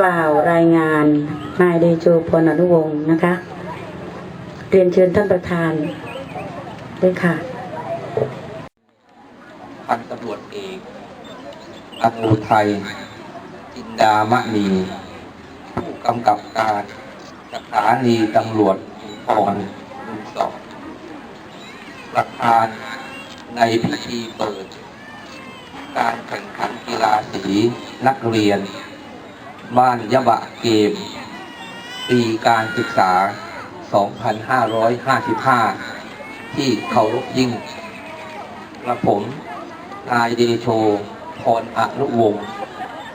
กล่าวรายงานนายเดโชพลอนุวงศ์นะคะ เรียนเชิญท่านประธานด้วยค่ะพันตำรวจเอกอนุไทย จินดามะนีผู้กำกับการสถานีตำรวจภูธรลุงสอบประธานในพิธีเปิด การแข่งขันกีฬาสีนักเรียน บ้านยะบะเกม ปีการศึกษา 2555 ที่เคารพยิ่ง กระผมนายเดโชพรอนุวงศ์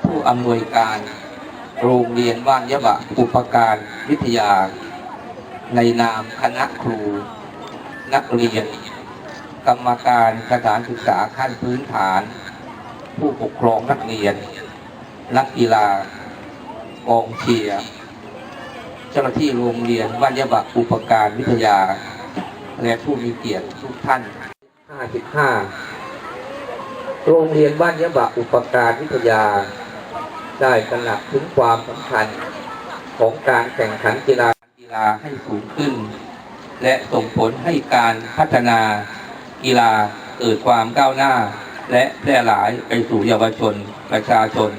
ผู้อำนวยการ โรงเรียนบ้านยะบะอุปการวิทยา ในนามคณะครู นักเรียน กรรมการสถานศึกษาขั้นพื้นฐาน ผู้ปกครองนักเรียนนักกีฬา กองเชียร์เจ้าหน้าที่โรงเรียนบ้านยะบะอุปการวิทยา และผู้มีเกียรติทุกท่าน 55 โรงเรียนบ้านยะบะอุปการวิทยา ได้ตระหนักถึงความสำคัญของการแข่งขันกีฬากีฬาให้สูงขึ้น และส่งผลให้การพัฒนากีฬาเกิดความก้าวหน้า และแพร่หลายไปสู่เยาวชนประชาชน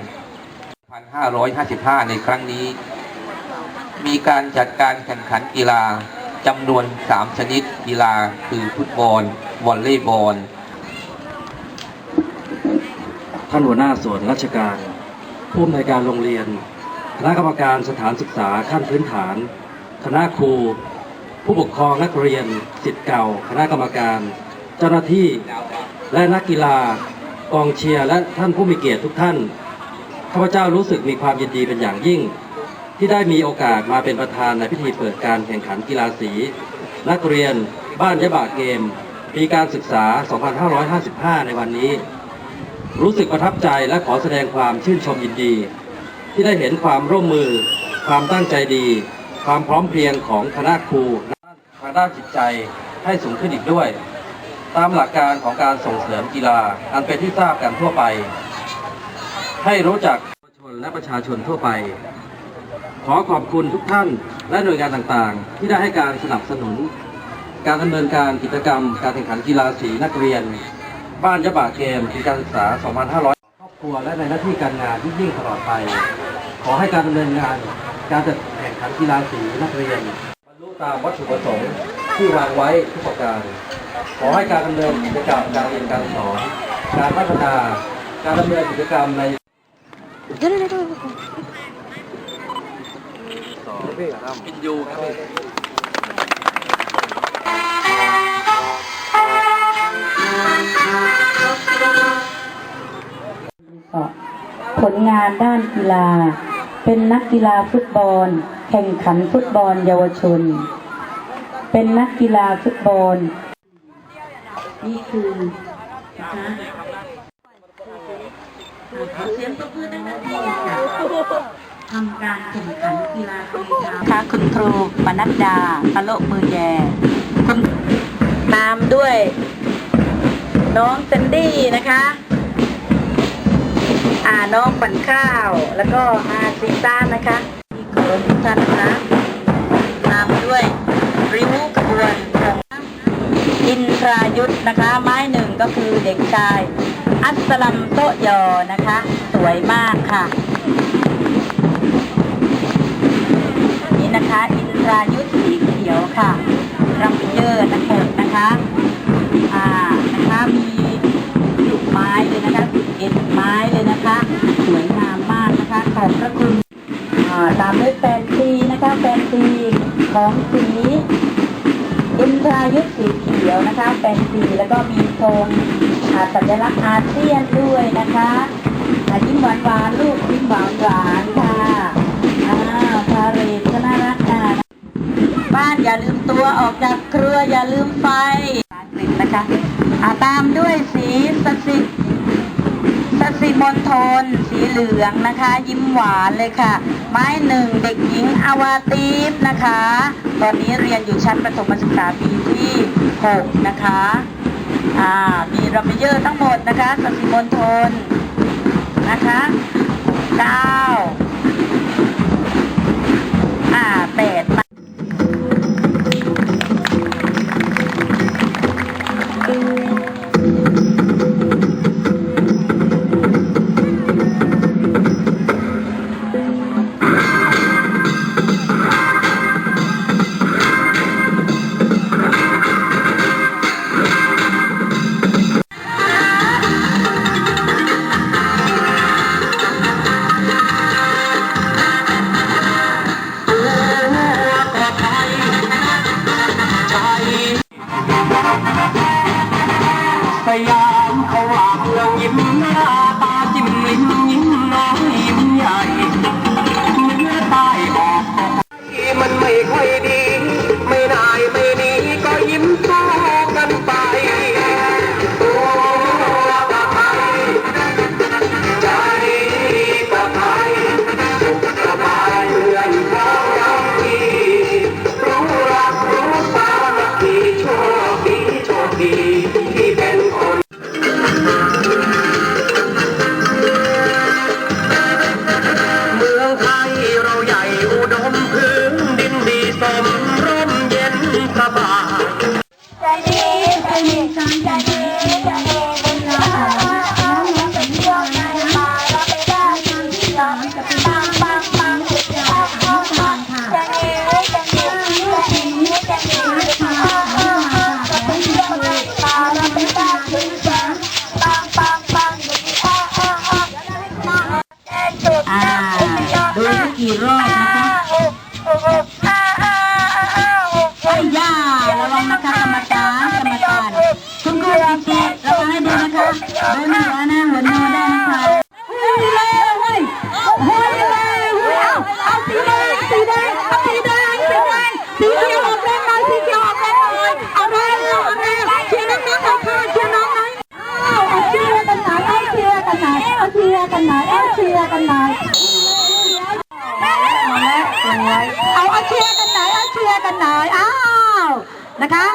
1555 ในครั้งนี้ มีการจัดการแข่งขันกีฬาจำนวน 3 ชนิดกีฬาคือฟุตบอลวอลเลย์บอล ท่านหัวหน้าส่วนราชการ ผู้อำนวยการโรงเรียน คณะกรรมการสถานศึกษาขั้นพื้นฐาน คณะครู ผู้ปกครองนักเรียนสิทธิ์เก่า คณะกรรมการ เจ้าหน้าที่และนักกีฬากองเชียร์และท่านผู้มีเกียรติทุกท่าน ข้าพเจ้ารู้สึกมีความยินดีเป็นอย่างยิ่ง ที่ได้มีโอกาสมาเป็นประธานในพิธีเปิดการแข่งขันกีฬาสี นักเรียน บ้านยะบะเกมปีการศึกษา 2555 ในวันนี้ รู้สึกประทับใจและขอแสดงความชื่นชมยินดี ที่ได้เห็นความร่วมมือ ความตั้งใจดี ความพร้อมเพรียงของคณะครูทางด้านจิตใจให้สูงขึ้นอีกด้วย ตามหลักการของการส่งเสริมกีฬาอันเป็นที่ทราบกันทั่วไป ให้รู้จักประชาชนและประชาชนทั่วไป ขอขอบคุณทุกท่านและหน่วยงานต่างๆ ที่ได้ให้การสนับสนุน การดำเนินการกิจกรรม การแข่งขันกีฬาสีนักเรียน บ้านยะบะเกมปีการศึกษา 2500 ครอบครัวและในหน้าที่การงานที่ยิ่งตลอดไป ขอให้การดำเนินงานการจัดแข่งขันกีฬาสีนักเรียนบรรลุตามวัตถุประสงค์ที่วางไว้ทุกประการ ขอให้การดำเนินกิจกรรมการเรียนการสอน การพัฒนา การดำเนินกิจกรรมใน อยู่ครับผลงานด้านกีฬา เป็นนักกีฬาฟุตบอล แข่งขันฟุตบอลเยาวชน เป็นนักกีฬาฟุตบอล นี่คือนะคะ เสียงปรบมือดังๆด้ค่ะทำการแข่งขันกีฬาค่ะคุณครูปนัดดาตะโลมือแย่คุณตามด้วย น้องเซนดี้นะคะ อ่าน้องปั่นข้าว แล้วก็อาซีต้านนะคะที่ขอรบทุกท่านนะคะตามด้วยริ้วขบวนของอินทรายุทธนะคะ ไม้หนึ่งก็คือเด็กชาย อัสลัมโตยอนะคะ สวยมากค่ะ นี่นะคะ อินทรายุทธสีเขียวค่ะรัมเยอร์นักเตะนะคะอ่านะคะมีสิบไม้เลยนะคะเอ็ดไม้เลยนะคะ สวยงามมากนะคะ ขอบพระคุณอ่าตามด้วยแฟนซีนะคะแฟนซีของสีอินทรายุทธสีเขียวนะคะแฟนซีแล้วก็มีธง สัญลักษณ์อาเซียนด้วยนะคะยิ้มหวานหวานลูกยิ้มหวานหวานค่ะอ่าพาเรดก็น่ารักอะบ้านอย่าลืมตัวออกจากเครืออย่าลืมไฟอังกฤษนะคะอ่าตามด้วยสีสสิสสิมนทน สีเหลืองนะคะ ยิ้มหวานเลยค่ะ ไม้หนึ่งเด็กหญิงอาวาตีฟนะคะ ตอนนี้เรียนอยู่ชั้นประถมศึกษาปีที่ 6 นะคะ อ่ามีรัมเยอร์ทั้งหมดนะคะสสิมณฑลนะคะ9 ร์กันนานเอาเอาเชียรกันไหนเอาเชียรกันไหนอ้าวนะคะ